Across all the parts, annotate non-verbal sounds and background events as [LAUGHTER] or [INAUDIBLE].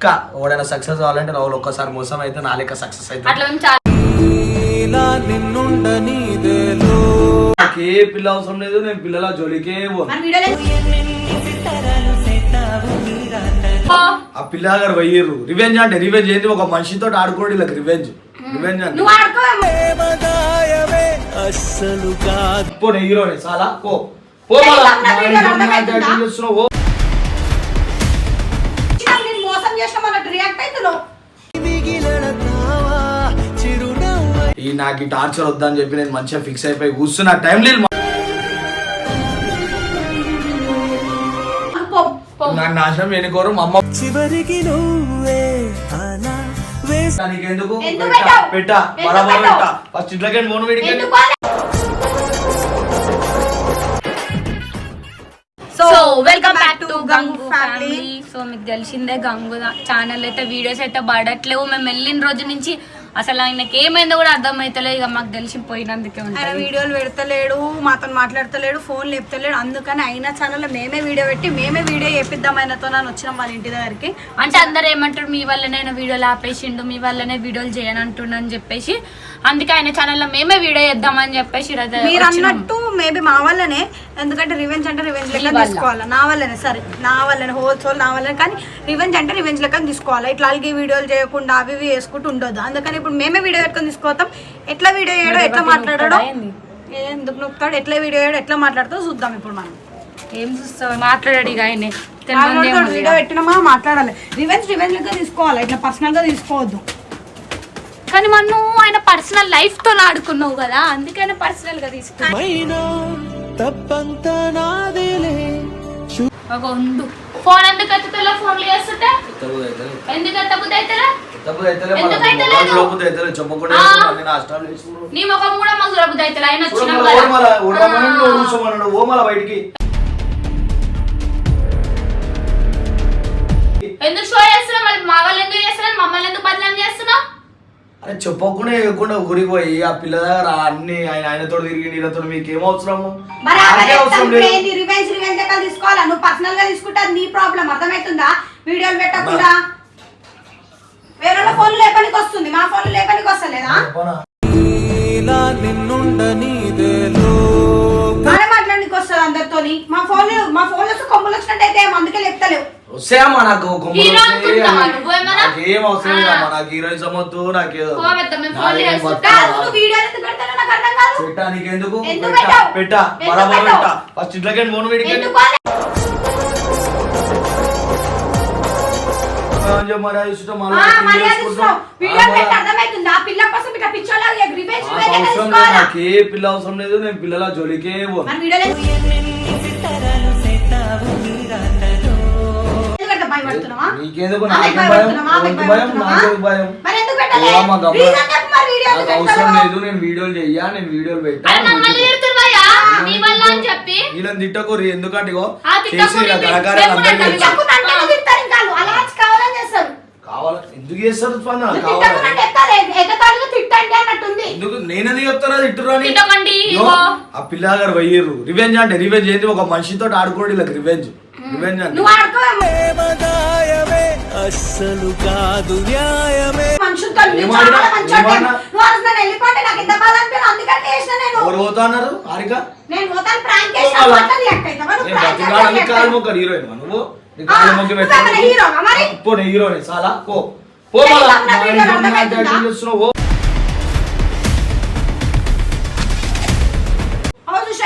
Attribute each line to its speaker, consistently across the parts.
Speaker 1: పక్క ఎవడైనా సక్సెస్ కావాలంటే రావులు ఒక్కసారి మోసం అయితే నా లెక్క సక్సెస్ అయితే. నాకు ఏ పిల్ల అవసరం లేదు నేను పిల్లల జోలికే పోను
Speaker 2: మన వీడియోలో
Speaker 1: ఆ పిల్ల గారు పోయిర్రు. రివెంజ్ అంటే రివెంజ్ ఏంటి ఒక మనిషితో ఆడుకోండి ఇలా రివెంజ్. రివెంజ్ అంటే
Speaker 2: నువ్వు ఆడుకో
Speaker 1: పో నీ హీరోని చాలా పో. పో మళ్ళా.
Speaker 2: వీడియోలో
Speaker 1: ఈ నాకు ఈ టార్చర్ వద్దని చెప్పి నేను మంచిగా ఫిక్స్ అయిపోయి కూర్చున్న టైం లేదు
Speaker 2: పో
Speaker 1: నాకు నాశనం ఎన్నుకోరు మా అమ్మ
Speaker 3: చివరికి నువ్వే
Speaker 1: నీకెందుకు
Speaker 2: ఎందుకు?
Speaker 1: పెట్టా బరాబర్? పెట్టా. ఫస్ట్ ఇంట్లోకి ఫోన్ వీడికి
Speaker 4: so welcome back to Gangu family. So మీకు తెలిసిందే గంగు ఛానల్ అయితే వీడియోస్ అయితే పడట్లేవు. మేము వెళ్ళిన రోజు నుంచి అసలు ఆయనకి ఏమైందో కూడా అర్థమైతలేదు. ఇక మాకు తెలిసిపోయినందుకే
Speaker 2: ఆయన
Speaker 4: ఉంటుంది.
Speaker 2: వీడియోలు పెడతలేడు మాతో మాట్లాడతలేడు ఫోన్ లేపుతలేడు. అందుకని అయినా ఛానల్లో మేమే వీడియో పెట్టి మేమే వీడియో చేపిద్దాం ఆయనతో నన్ను వచ్చినాం వాళ్ళ ఇంటి దగ్గరికి.
Speaker 4: అంటే అందరు ఏమంటారు మీ వల్లనే ఆయన వీడియోలు ఆపేసిండు మీ వల్లనే వీడియోలు చేయనంటుండు అని చెప్పేసి అందుకే ఆయన ఛానల్లో మేమే వీడియో చేద్దామని చెప్పేసి
Speaker 2: మీరు. అన్నట్టు మేబీ మా వల్లనే ఎందుకంటే రివెంజ్ అంటే రివెంజ్ లెక్క. తీసుకోవాలి? నా వల్లనే సరే నా వల్లనే హోల్ సోల్ నా వల్లనే. కానీ రివెంజ్ అంటే రివెంజ్ లెక్క తీసుకోవాలి? ఇట్లా అలాగే వీడియోలు చేయకుండా అవి ఇవి వేసుకుంటూ ఉండొద్దు? అందుకని ఇప్పుడు మేమే వీడియో పెట్టుకొని తీసుకోతాం ఎట్లా వీడియో చేయడో ఎట్లా మాట్లాడాడో? ఎందుకు నొక్కుతాడు? ఎట్లా వీడియో చేయడో ఎట్లా మాట్లాడుతూ చూద్దాం ఇప్పుడు మనం.
Speaker 4: ఏం చూస్తావు? మాట్లాడాడు ఇక ఆయనే.
Speaker 2: వీడియో పెట్టినామా మాట్లాడాలి. రివెంజ్ రివెంజ్ లెక్క తీసుకోవాలి? ఇట్లా పర్సనల్గా తీసుకోవద్దు.
Speaker 4: కానీ మనం ఆయన పర్సనల్ లైఫ్తో ఆడుకున్నావు కదా అందుకే ఆయన పర్సనల్గా తీసుకున్నావు. ఉండు. ఫోన్ ఎందుకు ఎత్తుతలో ఫోన్లు చేస్తుంటే. ఎందుకు. నీ ముఖం కూడా మాకు అవుతుంది ఆయన వచ్చినాం
Speaker 1: బయటికి.
Speaker 4: ఎందుకు షో చేస్తున్నావు? మళ్ళీ మా వాళ్ళు ఎందుకు చేస్తున్నారు? మమ్మల్ని ఎందుకు బదనాం చేస్తున్నావు?
Speaker 1: అరే చెప్పకుండా ఇవ్వకుండా ఊరికి పోయి ఆ పిల్ల దగ్గర అన్ని ఆయన ఆయనతో తిరిగి నీళ్ళతో మీకు ఏం అవసరము
Speaker 2: రివెంజ్ రివెంజ్ లెక్క తీసుకోవాలా? నువ్వు పర్సనల్గా తీసుకుంటే నీ ప్రాబ్లం అర్థమవుతుందా వీడియోలు పెట్టకుండా. వేరే ఫోన్ లేపనికి వస్తుంది. మా ఫోన్ లేపనికి వస్తలేదా? బాగా మాట్లాడడానికి వస్తుంది అందరితోని. మా ఫోన్ మా ఫోన్లో కొమ్ములు వచ్చినట్టయితే అందుకే లేపుతలేవు.
Speaker 1: నాకు వస్తాయి. నాకేం అవసరం
Speaker 4: ఆ.
Speaker 1: లేదమ్మా నాకు హీరోయిజం వద్దు నాకు పెట్టా నీకెందుకు? పెట్టా? పెట్టా బరాబర్? పెట్టా. ఫస్ట్ ఇంట్లోకి ఫోన్ అవసరం
Speaker 2: తీసుకోవాలా?
Speaker 1: నాకు ఏ పిల్ల అవసరం లేదు నేను పిల్లల జోలికే పోను
Speaker 2: భయపడుతున్నావా?
Speaker 1: నీకెందుకు నాకేం భయం ఎవరికి భయం? నాకేం భయం
Speaker 2: మరి ఎందుకు పెట్టలే? చెప్పు మరి వీడియో
Speaker 1: నాకు అవసరం? లేదు నేను వీడియోలు చెయ్యా నేను వీడియోలు పెట్టా
Speaker 4: అరే వల్ల అని చెప్పి
Speaker 1: వీళ్ళని తిట్టకూరి ఎందుకంటే ఇగో చేసి
Speaker 4: కూడా
Speaker 1: అందరికీ
Speaker 4: అంటే
Speaker 2: తిడతారు ఇంకా వాళ్ళు. అలా వచ్చి కావాలని చేస్తారు
Speaker 1: కావాలా ఎందుకు చేస్తారు స్పందన
Speaker 2: నువ్వు
Speaker 1: కావాలా?
Speaker 2: తిట్టకుంటే ఎత్తాలి. ఎగతాళిగా తిట్టండి అన్నట్టుంది.
Speaker 1: ఎందుకు? నేనది చెప్తారా తిట్టురా అని?
Speaker 4: తిట్టకండి,
Speaker 1: ఇగో,
Speaker 4: ఇగో.
Speaker 1: ఆ పిల్లగారు పోయిర్రు. రివెంజ్ అంటే రివెంజ్ ఏంటి ఒక మనిషితో ఆడుకోండి ఇలా రివెంజ్. రివెంజ్ అంటే
Speaker 2: నువ్వు ఆడుకోవేమో
Speaker 3: ప్రేమదాయమే అస్సలు కాదు న్యాయమే.
Speaker 2: నేను
Speaker 1: ఎవరు పోతా అన్నారు హారిక?
Speaker 2: నేను
Speaker 1: నేను కాలు హీరోయిన్ నువ్వు కాలు మొక్క హీరోని చాలా పో.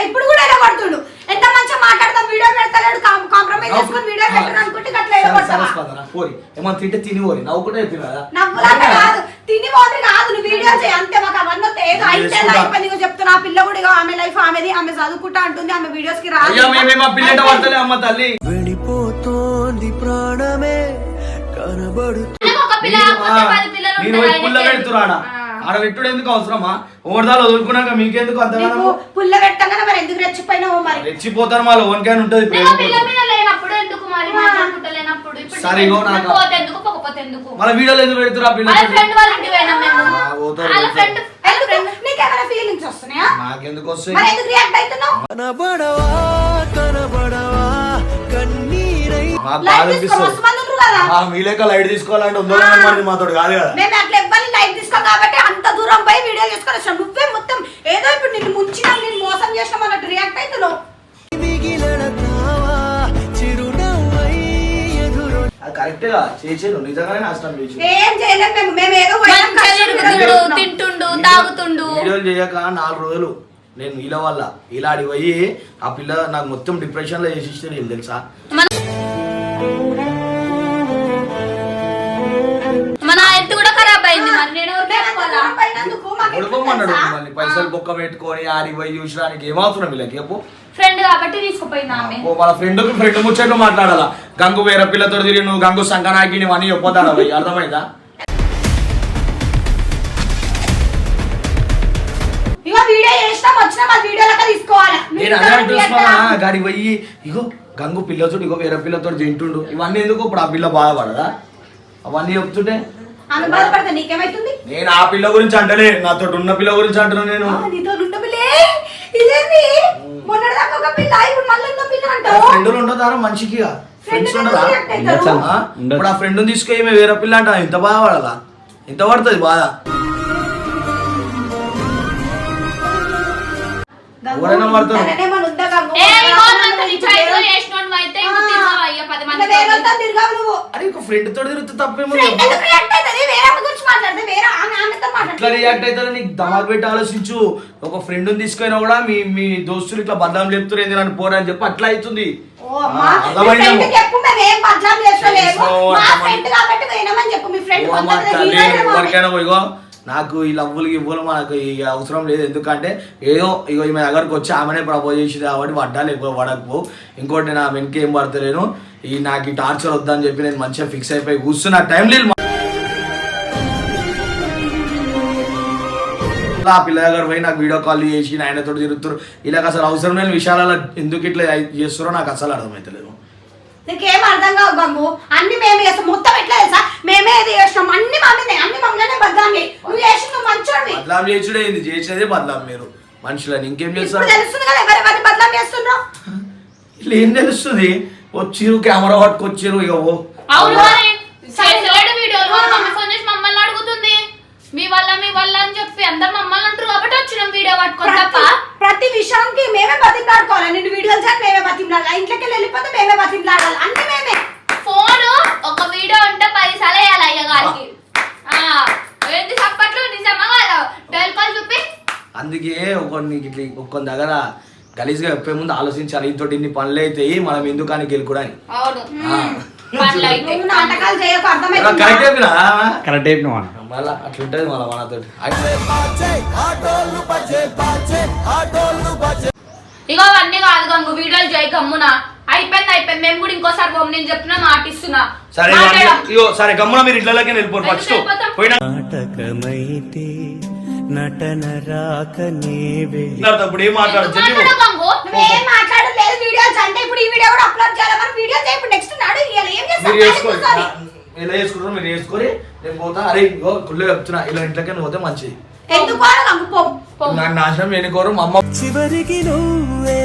Speaker 2: ఇప్పుడు కూడా ఎలా కొడుతుండు ఎంత మంచిగా మాట్లాడతాం వీడియో పెడతలేడు కాంప్రమైజ్ చేసుకొని వీడియో పెట్టాను అనుకుంటే గట్ల
Speaker 1: సరే, సరే
Speaker 2: ఎడగొడతావా?
Speaker 1: స్పందన, పోరి. ఏమన్నా తింటే తిని పోరి. నవ్వుకుంటే చెప్పిన కదా?
Speaker 2: నవ్వులాట కాదు? తిని పోతే కాదు నువ్వు వీడియో చేయి. అంతే మాకు అవన్నీ అయితే. లైఫ్ అని చెప్తున్నా. ఆ పిల్ల కూడా ఆమె లైఫ్ ఆమెది ఆమె చదువుకుంటా అంటుంది ఆమె వీడియోస్కి రాదు.
Speaker 1: అమ్మ తల్లి.
Speaker 3: వెళ్ళిపోతోంది ప్రాణమే కనబడు
Speaker 4: ఒక పిల్ల
Speaker 1: పోయి. పెడుతురాడా. ఆడ పెట్టుడు ఎందుకు అవసరమా? ఓడదాలు వదులుకున్నాక మీకెందుకు అంతగానో
Speaker 2: పుల్ల పెట్టగానే మరి ఎందుకు రెచ్చిపోయినావు మరి?
Speaker 1: రెచ్చిపోతారు మళ్ళీ ఓన్కాయన్ ఉంటది
Speaker 4: మరి
Speaker 1: సరే, వీడియోలు ఎందుకు పెడుతురా నాకెందుకు వస్తాయి?
Speaker 2: మరి ఎందుకు రియాక్ట్ అవుతున్నావు
Speaker 3: కనబడవా కనబడవా కన్నీరై
Speaker 2: కదా?
Speaker 1: ఆ, మీ లెక్క లైట్ తీసుకోవాలంటే ఉందో మరి మాతో కాదు కదా.
Speaker 2: మేము అట్లా ఇవ్వాలి లైట్ తీసుకోం కాబట్టి అంత దూరం పోయి వీడియో చేసుకొని వచ్చాం. నువ్వే మొత్తం ఏదో ఇప్పుడు నిన్ను ముంచినా నేను మోసం చేసినాం అన్నట్టు రియాక్ట్ అవుతున్నావు
Speaker 1: అది కరెక్ట్గా చేసేను. నిజంగానే నష్టం చేసి
Speaker 2: ఏం చేయలేము మేము. మేము ఏదో పోయినాం,
Speaker 4: మంచిగా
Speaker 2: కష్టపడి
Speaker 4: తిరుగుతుండు
Speaker 2: తిరుగుతున్నాం.
Speaker 4: తింటుండు తాగుతుండు.
Speaker 1: వీడియోలు చేయక నాలుగు రోజులు నేను వీళ్ళ వల్ల. ఇలా ఆడికి పోయి ఆ పిల్ల నాకు మొత్తం డిప్రెషన్లో నేను తెలుసా?
Speaker 4: మన మన హెల్త్ కూడా ఖరాబ్ అయింది మరి. నేను ఎవరికి చెప్పుకోవాలా?
Speaker 1: మళ్ళీ పైసలు బొక్క పెట్టుకొని ఆడికి పోయి చూసడానికి ఏమవుతున్నాం వీళ్ళకి? చెప్పు.
Speaker 4: ఫ్రెండ్ కాబట్టి తీసుకుపోయింది ఆమె.
Speaker 1: ఓ వాళ్ళ ఫ్రెండ్ ఫ్రెండ్ ముచ్చట్లు మాట్లాడాలా? గంగు వేరే పిల్లతో తిరిగి నువ్వు గంగు సంకనాకి నువ్వు అని చెప్పొద్దాడా అర్థమైందా?
Speaker 2: ఇగో వీడియో చేసినాం వచ్చినాం ఆ వీడియో లెక్క తీసుకోవాలి?
Speaker 1: నేను అదే అంటున్నా గాడి పోయి ఇగో గంగు పిల్లతో ఇగో వేరే పిల్లతో తింటుండు. ఇవన్నీ ఎందుకు ఇప్పుడు ఆ పిల్ల బాధపడదా? అవన్నీ చెప్తుంటే
Speaker 2: బాధపడితే నీకేమైతుంది?
Speaker 1: నేను ఆ పిల్ల గురించి అంటలే. నాతో ఉన్న పిల్ల గురించి అంటున్నా నేను.
Speaker 2: ఆ, నీతో ఉండబిలే. ఇదేంది? మొన్నటిదాకా ఒక పిల్ల ఇప్పుడు మళ్ళీ ఇంకో పిల్ల అంటావు?
Speaker 1: ఫ్రెండ్లు ఉండదారా మనిషికి? ఫ్రెండ్స్ ఉండదా? ఇప్పుడు ఆ ఫ్రెండ్ తీసుకొని వేరే పిల్ల అంట ఎంత బాధపడాలా ఎంత పడుతుంది బాధ.
Speaker 2: తిరగావు నువ్వు
Speaker 1: అరే ఒక ఫ్రెండ్ తోటి తిరిగితే తప్పేమో ఇట్లా రియాక్ట్ అవుతారో నీకు దమాక్ పెట్టి ఆలోచించు. ఒక ఫ్రెండ్ తీసుకున్నా కూడా మీ మీ దోస్తులు ఇట్లా బదనాం చెప్తారు ఏంది నన్ను పోరా అని చెప్పి అట్లా అవుతుంది. ఎవరికైనా ఇగో. నాకు ఈ లవ్వులు ఇవ్వలు మనకు ఇక అవసరం లేదు. ఎందుకంటే ఏదో ఇగో ఈమె దగ్గరకు వచ్చి ఆమెనే ప్రపోజ్ చేసింది కాబట్టి పడ్డా లేకపోతే పడకపో. ఇంకోటి నేను ఆమె వెనక ఏం పడతలేను. ఈ నాకు ఈ టార్చర్ వద్దని చెప్పి నేను మంచిగా ఫిక్స్ అయిపోయి కూర్చున్న టైం లేదు ఆ పిల్ల దగ్గర పోయి నాకు వీడియో కాల్ చేసి ఆయనతో తిరుగుతారు ఇలాగ అసలు అవసరం లేని విషయాలలో ఎందుకు ఇట్లా చేస్తారో నాకు అసలు అర్థమవుతలేదు
Speaker 2: నీకేం అర్థం కావు గంగు అన్ని మేమే చేస్తాం. మొత్తం ఎట్లా తెలుసా? మేమే ఇది చేసినాం. అన్ని మమ్మీనే అన్ని మమ్మల్నే బద్దాం నువ్వు చేసి నువ్వు మంచోడివి.
Speaker 1: బదలాం చేసుడే ఇది చేసేదే బదలాం మీరు. మనుషులని ఇంకేం
Speaker 2: ఇప్పుడు
Speaker 1: చేస్తారు?
Speaker 2: తెలుస్తుంది కదా ఎవరెవరిని బదలాం చేస్తున్నావు
Speaker 1: ఇట్లా ఏం తెలుస్తుంది? వచ్చిరు కెమెరా పట్టుకొచ్చిరు ఇక ఓ
Speaker 4: అవును మరి. వీడియోలు వాళ్ళ మమ్మీ ఫోన్ చేసి మమ్మల్ని అడుగుతుంది మీ వల్ల మీ వల్ల అని చెప్పి అందరు మమ్మల్ని అంటారు కాబట్టి వచ్చినాం వీడియో పట్టుకొని తప్ప.
Speaker 2: ప్రతి- విషయానికి మేమే బతిమలాడుకోవాలి. నిన్ను వీడియోలు చేసి మేమే బతిమలాడాలి. ఇంట్లోకి వెళ్ళిపోతే మేమే బతిమలాడాలి. అన్ని మేమే.
Speaker 4: ఫోన్ ఒక వీడియో ఉంటే పది సార్లు వేయాలి అయ్య గారికి. ఏంది చప్పట్లు నిజమా కాదా కాల్ చూపి
Speaker 1: అందుకే ఒక ఇట్లా ఒక్కొక్క దగ్గర గలీజ్గా చెప్పే ముందు ఆలోచించాలి. ఇంతో ఇన్ని పనులు అయితే మనం ఎందుకని గెలుకుడని
Speaker 4: అవును.
Speaker 1: కరెక్ట్ మళ్ళా అట్లుంటది మళ్ళీ మనతో
Speaker 4: ఇగో అవన్నీ కాదు గంగు వీడియోలు చేయి గమ్మున. అయిపోయింది అయిపోయింది. మేము కూడా ఇంకోసారి బొమ్మ నేను చెప్తున్నా మాటిస్తున్నా.
Speaker 1: సరే సరే గమ్మున మీరు ఇళ్ళకి వెళ్ళిపోరు ఫస్ట్? పోయినా
Speaker 3: నాటకమైతే నటన రాకనే వెళ్ళి
Speaker 1: అప్పుడు ఏం మాట్లాడచ్చు
Speaker 4: ఎందుకు మాట్లాడవు గంగు
Speaker 2: నువ్వేం మాట్లాడలేదు వీడియోస్ అంటే ఇప్పుడు ఈ వీడియో కూడా అప్లోడ్ చేయాలి. మరి వీడియో చేయి ఇప్పుడు నెక్స్ట్ నాడు ఇవ్వాలి ఏం చేస్తావు?
Speaker 1: మీరు చేసుకోండి
Speaker 2: కూర్చొని.
Speaker 1: నా- ఇలా చేసుకుంటారు మీరు చేసుకొని నేను పోతా. అరే కుళ్ళు చెప్తున్నా. ఇలా ఇంట్లోకి పోతే మంచిది.
Speaker 2: ఎందుకు పోవాలి గంగు పో
Speaker 4: పో.
Speaker 1: నాకు నాశనం ఎన్నుకోరు మా అమ్మ
Speaker 3: చివరికి నువ్వే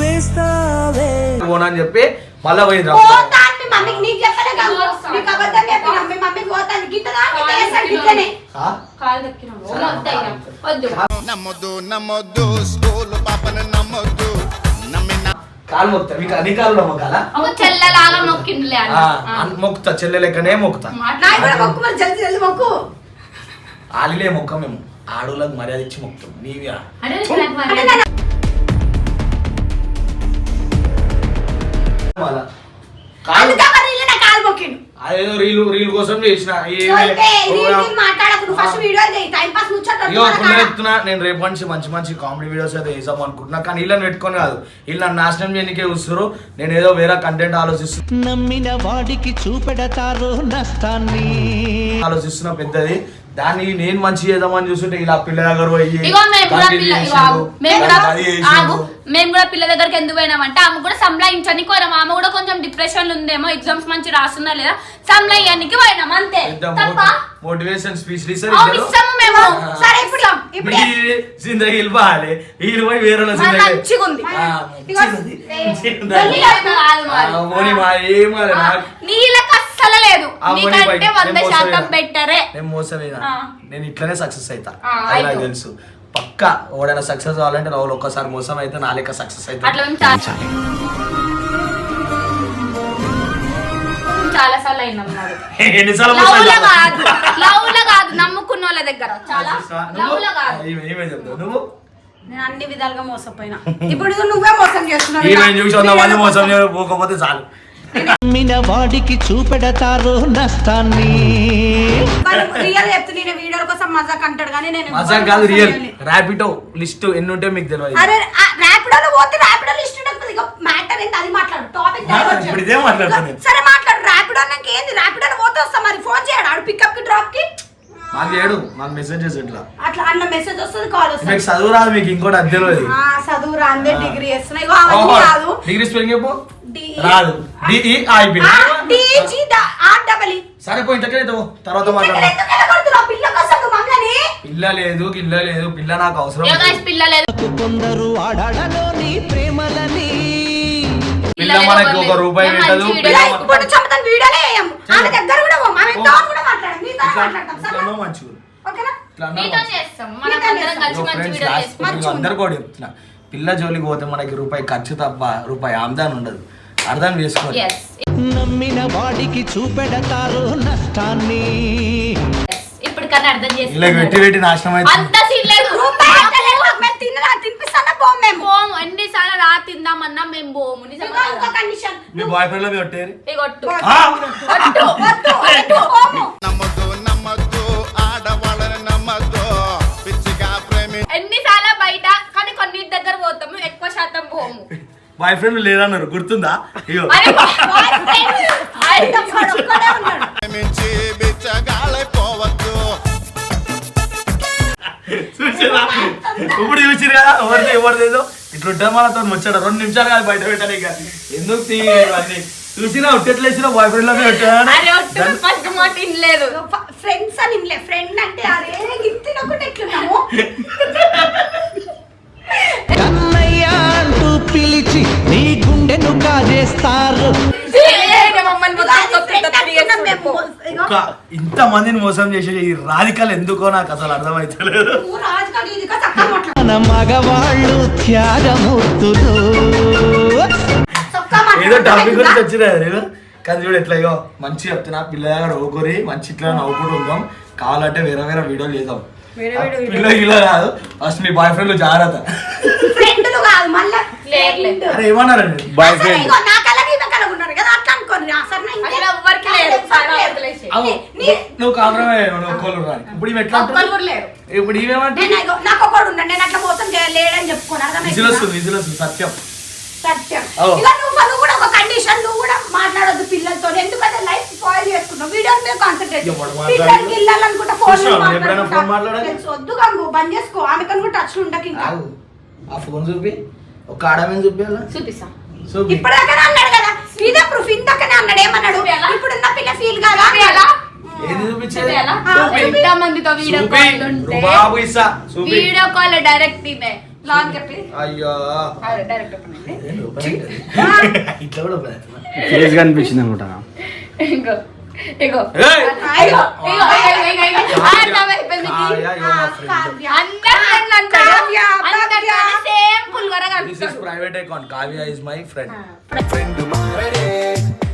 Speaker 3: వేస్తావే.
Speaker 1: పోనని చెప్పి మళ్ళా పోయింది
Speaker 2: పోతా అని మీ మమ్మీకి నీకు చెప్పలే గంగు నీకు అబద్ధం చెప్పిన మీ మమ్మీకి పోతాను గిట్టదా గిట్ట చేస్తాను
Speaker 4: వద్దు
Speaker 5: నమ్మొద్దు నమ్మొద్దు స్కూల్ పాపను నమ్మొద్దు.
Speaker 1: కాలు మొక్తా మీకు అన్ని కాలు
Speaker 4: ఒక చెల్లెలాగా మొక్కిండులే
Speaker 1: మొక్కుతా చెల్లె లెక్కనే మొక్కుతా
Speaker 2: మొక్కు మరి జల్ది జల్ది మొక్కు.
Speaker 1: ఆలిలే మొక్క మేము. ఆడోళ్ళకి మర్యాద ఇచ్చి మొక్కుతాం నీవి కాలు అదేదో రీల్ రీల్ కోసం చేసిన. చెప్తున్నా నేను రేపు నుంచి మంచి మంచి కామెడీ వీడియోస్ అయితే వేసాం అనుకుంటున్నా. కానీ వీళ్ళని పెట్టుకొని కాదు వీళ్ళు నన్ను నాశనం చేయడానికే చూస్తారు నేను ఏదో వేరే కంటెంట్ ఆలోచిస్తున్నా
Speaker 3: నమ్మిన వాడికి చూపెడతారు నష్టాన్ని.
Speaker 1: ఆలోచిస్తున్న పెద్దది. దాన్ని నేను మంచి చేద్దామని చూస్తుంటే ఇలా పిల్ల దగ్గర పోయి
Speaker 4: మేము కూడా పిల్ల దగ్గరికి ఎందుకు పోయినామంటే ఆమె కూడా సంలాయించడానికి పోయినాం ఆమె కూడా కొంచెం డిప్రెషన్ ఉందేమో ఎగ్జామ్స్ మంచి రాస్తున్నా లేదా సంలాయానికి పోయినాం అంతే.
Speaker 1: మోటివేషన్ స్పీచ్
Speaker 2: సరే ఇప్పుడు ఇప్పుడు.
Speaker 1: జిందగీ బాగాలే వీళ్ళు పోయి వేరే ఏం
Speaker 4: నీళ్ళకి అస్సలు లేదు. నీకంటే. వంద
Speaker 1: నేను
Speaker 4: శాతం
Speaker 1: మోసపోయినా.
Speaker 4: బెటరే.
Speaker 1: నేను మోసమైనా
Speaker 4: ఆ.
Speaker 1: నేను ఇట్లనే సక్సెస్ అవుతా
Speaker 4: ఆ,
Speaker 1: అది నాకు
Speaker 4: ఆಯ್ತು.
Speaker 1: తెలుసు. పక్క ఎవడైనా సక్సెస్ అవ్వాలంటే రావులు ఒక్కసారి మోసం అయితే నా లెక్క సక్సెస్
Speaker 4: మేము చాలా. సార్లు లవ్
Speaker 1: చేస్తావు?
Speaker 4: కాదు. లవ్ కాదు. నమ్ముకున్న వాళ్ళ దగ్గర. చాలా
Speaker 1: నువ్వు?
Speaker 2: నేను అన్ని విధాలుగా మోసపోయినా. ఇప్పుడు నువ్వే మోసం చేస్తున్నావు.
Speaker 1: మోసం చేయకపోతే చాలు.
Speaker 3: నమ్మిన వాడికి చూపెడతారు నష్టాన్ని.
Speaker 2: రియల్ చెప్తు నేను వీడియోల కోసం మజాక్ అంటాడు కానీ నేను
Speaker 1: మజాక్ కాదు రియల్ ర్యాపిటో లిస్ట్ ఎన్ని ఉంటే మీకు తెలియదు.
Speaker 2: అరే ర్యాపిడోలో పోతే ర్యాపిడో లిస్ట్ ఉంటుంది ఇక మ్యాటర్ ఏంది? అది మాట్లాడు. టాపిక్
Speaker 1: ఇప్పుడు ఇదే మాట్లాడుతున్నాను.
Speaker 2: సరే మాట్లాడు. ర్యాపిడో నాకు ఏంది? ర్యాపిడోలో పోతే వస్తా మరి. ఫోన్ చేయడు? ఆడు పికప్కి డ్రాప్కి?
Speaker 1: మాకు ఏడు మాకు మెసేజెస్ ఇట్లా
Speaker 2: అట్లా అన్న మెసేజ్ వస్తుంది కాల్
Speaker 1: మీకు
Speaker 2: వస్తుంది
Speaker 1: చదువు రాదు మీకు ఇంకోటి అది తెలియదు
Speaker 2: ఆ, చదువు రాందే డిగ్రీ చేస్తున్నా ఇగో అవన్నీ కాదు
Speaker 1: డిగ్రీ స్పెల్లింగ్ చెప్పు.
Speaker 2: డి-
Speaker 1: రాదు. డిఈ అయిపోయింది
Speaker 2: డిజి డ- ఆర్ డబల్.
Speaker 1: సరే పోయి ఇంతకైతే తర్వాత?
Speaker 2: పిల్ల మమ్మల్ని.
Speaker 1: పిల్ల లేదు లేదు. పిల్ల నాకు అవసరం
Speaker 4: guys,
Speaker 1: లేదు.
Speaker 4: పిల్లలేదు
Speaker 3: కొందరు ఆడాడలోని ప్రేమలని
Speaker 1: పిల్ల మనకి ఒక రూపాయి పెట్టదు పిల్ల
Speaker 2: ఇలా
Speaker 4: అందరం
Speaker 1: కూడా చెప్తున్నా. జోలికి పోతే మనకి రూపాయి ఖర్చు తప్ప రూపాయి ఆమ్దాన్ ఉండదు. అర్థం చేసుకోండి.
Speaker 4: Yes,
Speaker 3: నమ్మిన వాడికి చూపెడతారు నష్టాన్ని.
Speaker 4: Yes. ఇప్పుడు కన్నా అర్థం
Speaker 1: ఇలా
Speaker 4: చేసుకుంటాం
Speaker 1: పెట్టి పెట్టి నాశనం అయితే
Speaker 4: అంత సీన్ లేదు
Speaker 2: రూపాయి అంటలేదు, మాకు మేము తినరా మేము.
Speaker 4: పోము. ఎన్నిసార్లు రా తిందామన్నా మేము పోము. నిజంగా
Speaker 2: ఇదిగో ఇంకో కండిషన్.
Speaker 1: మీ బాయ్ ఫ్రెండ్లో మీరు కొట్టేరి
Speaker 4: ఇగొట్టు
Speaker 1: ఆ!
Speaker 2: వద్దు వద్దు వద్దు పోము.
Speaker 5: నమ్మద్దు నమ్మద్దు ఆడవాళ్ళని నమ్మద్దు. పిచ్చిగా ప్రేమి.
Speaker 4: ఎన్నిసార్లు బయట? కానీ కొన్నిటి దగ్గర పోతాము ఎక్కువ శాతం పోము.
Speaker 1: బాయ్ ఫ్రెండ్ లేదన్నారు గుర్తుందా? ఇగో. [LAUGHS]
Speaker 4: అరే
Speaker 2: ఆయన ఒక్కడే ఉన్నాడు.
Speaker 5: ప్రేమించి బిచ్చగాళ్ళైపోవద్దు.
Speaker 1: చూసిరా? ఇప్పుడు చూసిరు కదా ఎవరిది ఎవరిదేదో ఇట్లుంటే మనతో ముచ్చాడు రెండు నిమిషాలు కాదు బయట పెట్టాలి ఇక. ఎందుకు తీ ఇవన్నీ? చూసినా ఉట్టెట్లేసిన బాయ్
Speaker 4: ఫ్రెండ్లో ఫస్ట్ మాట
Speaker 2: ఫ్రెండ్స్ అని ఇన్లే. ఫ్రెండ్ అంటే అరే గిత్తినొకటి ఎట్లున్నాము?
Speaker 3: అంటూ పిలిచి నీ గుండెను కాజేస్తారు.
Speaker 1: ఇంత మందిని మోసం చేసే ఈ రాధికలు ఎందుకో నాకు అసలు అర్థమైతలేదు.
Speaker 3: మన మగవాళ్ళు త్యాగమూర్తులు.
Speaker 1: ఏదో టాపిక్ గురించి
Speaker 2: మాట్లాడు
Speaker 1: వచ్చినా నేను కానీ చూడు ఎట్లా ఇగో మంచి చెప్తున్నా. పిల్ల దగ్గర ఓకొరి మంచి ఇట్లా నవ్వుకుంటూ ఉందాం. కావాలంటే వేరే వేరే వీడియోలు చేద్దాం. పిల్ల గిల్ల కాదు. ఫస్ట్ మీ బాయ్ ఫ్రెండ్ జాగ్రత్త. ఏమన్నారండి?
Speaker 2: అసలు ఇగో నా కలగి ఈమె కలగి ఉన్నారు కదా అట్లా అనుకోండి అసలు నా ఇంకే-
Speaker 4: అసలు ఎవ్వరికి లేదు చాలా వదిలేసి
Speaker 1: అవు
Speaker 2: నీ-
Speaker 1: నువ్వు ఇప్పుడు ఎట్లా ఇప్పుడు ఈమెమంటే
Speaker 2: నేను ఇగో నాకు ఒకడు ఉన్నాడు నేను అట్లా మోసం చేయలేడని చెప్పుకోను
Speaker 1: విజిల్
Speaker 2: అర్థమైందా?
Speaker 1: వస్తుంది విజిల్ వస్తుంది సత్యం.
Speaker 2: సత్యం. ఇక నువ్వు నువ్వు కూడా ఒక కండిషన్ నువ్వు కూడా మాట్లాడొద్దు పిల్లలతో ఎందుకంటే లైఫ్ స్పాయిల్ చేసుకున్నావు వీడియో మీద కాన్సన్ట్రేట్? పిల్లలకి ఇల్లాలనుకుంటా ఫోన్
Speaker 1: మాట్లాడాలి?
Speaker 2: వద్దు బంద్ చేసుకో. ఆమె కనుక టచ్ ఉండకి ఇంకా.
Speaker 1: ఆ ఫోన్ చూపి. ఒక ఆడమని చూపించాలా
Speaker 4: చూపిస్తా.
Speaker 1: చూపి.
Speaker 2: ఇప్పటిదాకా ప్రూఫ్ ఇంతకనే అన్నాడు ఏమన్నాడు?
Speaker 4: చూపియాలా?
Speaker 2: ఇప్పుడున్న పిల్ల ఫీల్ కాదా.
Speaker 4: ఎంత మందితో వీడియో
Speaker 1: చూపి.
Speaker 4: కాల్ ఉంటే
Speaker 1: బాబు ఇస్తా. చూపి.
Speaker 4: వీడియో కాల్ డైరెక్ట్ లాంగ్ చెప్పి.
Speaker 1: అయ్యో? ఇట్లా కూడా?
Speaker 6: ఫేస్ కనిపించింది అనుకుంటా.
Speaker 4: అందరు. సేమ్ పుల్గర
Speaker 1: account. Kavya is my friend.
Speaker 5: Friend మారడే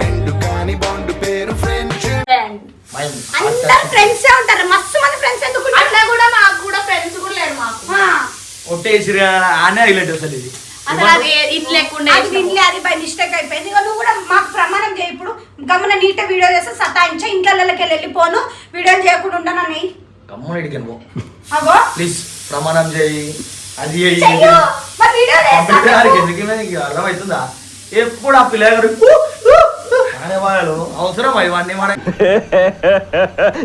Speaker 5: ఎండు కాని బాండ్ పేరు ఫ్రెండ్షిప్
Speaker 2: అందరు ఫ్రెండ్స్ ఉంటారు. మస్తు మంది ఫ్రెండ్స్ ఎందుకు?
Speaker 4: అట్లా కూడా మాకు కూడా ఫ్రెండ్స్ కూడా లేరు మాకు.
Speaker 2: ఆ,
Speaker 1: ఒట్టేసి ఆనే హైలైట్ అసలు ఇది
Speaker 4: అసలు అది ఇట్ లేకుండా
Speaker 2: అది వినలే అది బై మిస్టేక్ అయిపోయింది. ఇక నువ్వు కూడా మాకు ప్రమాణం చేయి ఇప్పుడు. గమన నీట వీడియో చేస్తే సతాయించా. ఇంట్లోకి వెళ్ళిపోను వీడియో చేయకుండా ఉండనని
Speaker 1: గమ్మున ఇడికను పో.
Speaker 2: అగో.
Speaker 1: ప్లీజ్ ప్రమాణం చేయి. అది అర్థమవుతుందా? ఎప్పుడు ఆ పిల్లగారు అనేవాళ్ళు అవసరం ఇవన్నీ మన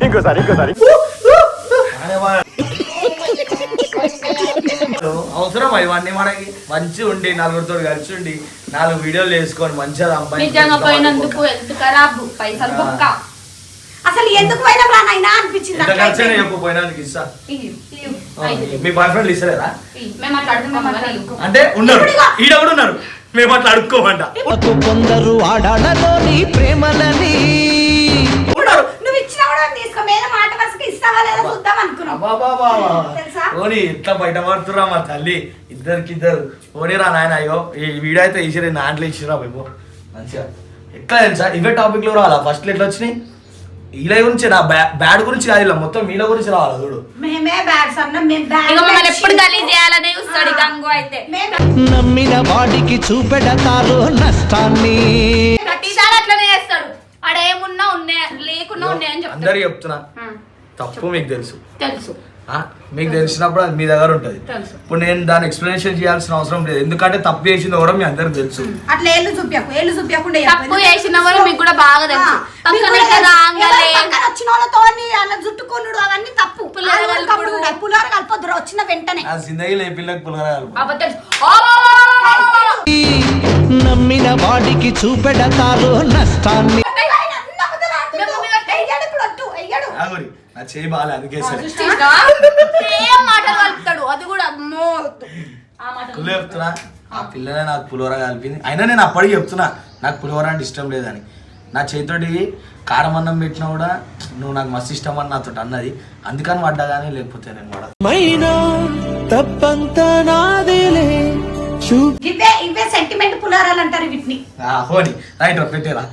Speaker 1: ఇంకోసారి ఇంకోసారి. అవసరం ఇవన్నీ మనకి మంచిగా ఉండి నలుగురితో కలిసి ఉండి నాలుగు వీడియోలు వేసుకొని మంచిగా సంపాదించుకొని
Speaker 2: అసలు ఎందుకు పోయినా రా నాయనా అనిపించింది
Speaker 1: ఎంత ఖర్చు
Speaker 2: నాకైతే.
Speaker 1: చెప్పు పోయినందుకు ఇస్తా. మీ బాయ్ ఫ్రెండ్ ఇస్తలేరా?
Speaker 4: ఇయ్యి. మేము అట్లా కదా నీకు.
Speaker 1: అంటే ఉన్నారు. ఈడ కూడా ఉన్నారు. మేము అట్లా అడుక్కోమంట.
Speaker 3: ఒక కొందరు ఆడాడలోని ప్రేమలని.
Speaker 1: ఉన్నారు.
Speaker 2: నువ్వు ఇచ్చినా కూడా తీసుకో. మీద మాట వరుసకి ఇస్తావా లేదా చూద్దాం అనుకున్నాం.
Speaker 1: అబ్బాబాబా.
Speaker 2: తెలుసా?
Speaker 1: ఓని ఇట్లా బయట పడుతురా మా తల్లి. ఇద్దరికి ఇద్దరు ఓని రా నాయన అయ్యో. ఈ వీడియో అయితే ఇచ్చిరే దాంట్లో ఇచ్చిరా మేము. మంచిగా. ఎట్లా తెలుసా? ఇవే టాపిక్లో రావాలా? ఫస్ట్ ఎట్లా వచ్చినాయి? ఇలా గురించి నా బ్యాడ్ గురించి కాదు ఇలా మొత్తం మీలో గురించి రావాలా చూడు.
Speaker 2: మేమే బ్యాడ్స్ అన్నాం మేము
Speaker 4: ఇక మమ్మల్ని ఎప్పుడు
Speaker 2: బ్యాడ్
Speaker 4: గలీజ్ చేయాలనే చూస్తాడు గంగు అయితే.
Speaker 2: మేము
Speaker 3: నమ్మిన వాడికి చూపెడతారు నష్టాన్ని.
Speaker 4: ప్రతిసారి అట్లనే చేస్తాడు. ఆడ ఏమున్నా ఉన్నాయి లేకున్నా ఉన్నాయి అని చెప్తాడు.
Speaker 1: అందరికి చెప్తున్నా. తప్పు మీకు తెలుసు.
Speaker 4: తెలుసు?
Speaker 1: మీకు తెలిసినప్పుడు అది మీ దగ్గర ఉంటుంది. ఇప్పుడు నేను దాని ఎక్స్ప్లెనేషన్ చేయాల్సిన అవసరం లేదు ఎందుకంటే తప్పు చేసింది ఎవరో మీ అందరికి తెలుసు
Speaker 2: అట్లా ఏళ్ళు చూపించకు ఏళ్ళు చూపించకుండా
Speaker 4: తప్పు చేసిన వాళ్ళు మీకు కూడా బాగా తెలుసు పక్కన ఇట్లా రాగానే
Speaker 2: వచ్చిన వాళ్ళతో అలా జుట్టుకొనుడు అవన్నీ తప్పు
Speaker 4: పులిహోర
Speaker 2: పులిహోర పులిహోర వచ్చిన వెంటనే
Speaker 1: ఆ జిందగీలో ఏ పిల్లకి
Speaker 4: అబద్ధం
Speaker 3: నమ్మిన వాడికి చూపెడతారు నష్టాన్ని
Speaker 2: ఆయన అన్ని అబద్ధాలు ఆడుతుండు.
Speaker 4: మేము మీద
Speaker 2: ఎయ్యడు ఇప్పుడు వద్దు, ఎయ్యడు.
Speaker 1: ఆగురి నా చేయి బాగాలే అందుకే సరే.
Speaker 4: సేమ్ మాటలు కలుపుతాడు అది కూడా అమ్మో వద్దు. ఆ మాటలు
Speaker 1: కుళ్ళు చెప్తున్నా ఆ పిల్లనే నాకు పులిహోర కలిపింది. అయినా నేను అప్పటికి చెప్తున్నా నాకు పులిహోర అంటే ఇష్టం లేదని. నా చేతితోటి కారం అన్నం పెట్టినా కూడా నువ్వు నాకు మస్తు ఇష్టం అని నాతో అన్నది. అందుకని పడ్డా కానీ లేకపోతే నేను కూడా
Speaker 3: మైనా తప్పంతా నాదేలే. చూ
Speaker 2: ఇవే ఇవే సెంటిమెంట్ పులారాలు అంటారు వీటిని.
Speaker 1: ఆ, హోని రైట్ పెట్టేరా.